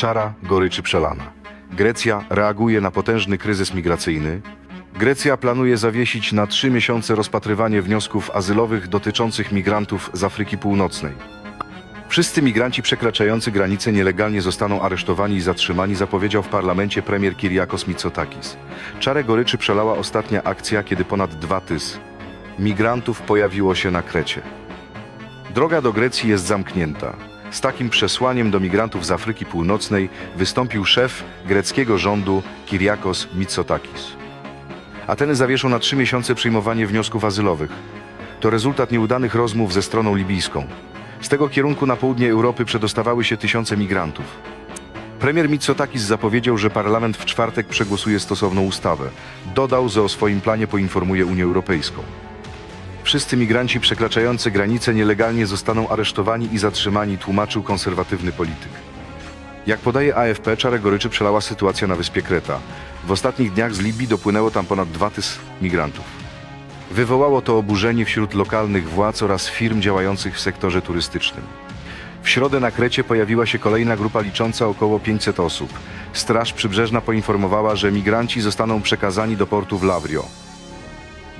czara goryczy przelana. Grecja reaguje na potężny kryzys migracyjny. Grecja planuje zawiesić na trzy miesiące rozpatrywanie wniosków azylowych dotyczących migrantów z Afryki Północnej. Wszyscy migranci przekraczający granice nielegalnie zostaną aresztowani i zatrzymani, zapowiedział w parlamencie premier Kyriakos Mitsotakis. Czarę goryczy przelała ostatnia akcja, kiedy ponad dwa tys migrantów pojawiło się na Krecie. Droga do Grecji jest zamknięta. Z takim przesłaniem do migrantów z Afryki Północnej wystąpił szef greckiego rządu Kyriakos Mitsotakis. Ateny zawieszą na trzy miesiące przyjmowanie wniosków azylowych. To rezultat nieudanych rozmów ze stroną libijską. Z tego kierunku na południe Europy przedostawały się tysiące migrantów. Premier Mitsotakis zapowiedział, że parlament w czwartek przegłosuje stosowną ustawę. Dodał, że o swoim planie poinformuje Unię Europejską. Wszyscy migranci przekraczający granice nielegalnie zostaną aresztowani i zatrzymani, tłumaczył konserwatywny polityk. Jak podaje AFP, czarę goryczy przelała sytuacja na wyspie Kreta. W ostatnich dniach z Libii dopłynęło tam ponad dwa tys migrantów. Wywołało to oburzenie wśród lokalnych władz oraz firm działających w sektorze turystycznym. W środę na Krecie pojawiła się kolejna grupa licząca około 500 osób. Straż Przybrzeżna poinformowała, że migranci zostaną przekazani do portu w Lavrio.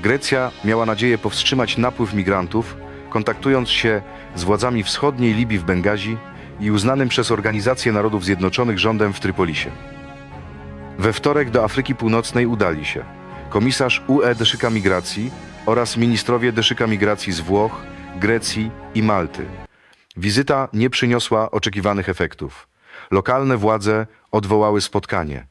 Grecja miała nadzieję powstrzymać napływ migrantów, kontaktując się z władzami wschodniej Libii w Bengazi i uznanym przez Organizację Narodów Zjednoczonych rządem w Trypolisie. We wtorek do Afryki Północnej udali się komisarz UE Deszyka Migracji oraz ministrowie Deszyka Migracji z Włoch, Grecji i Malty. Wizyta nie przyniosła oczekiwanych efektów. Lokalne władze odwołały spotkanie.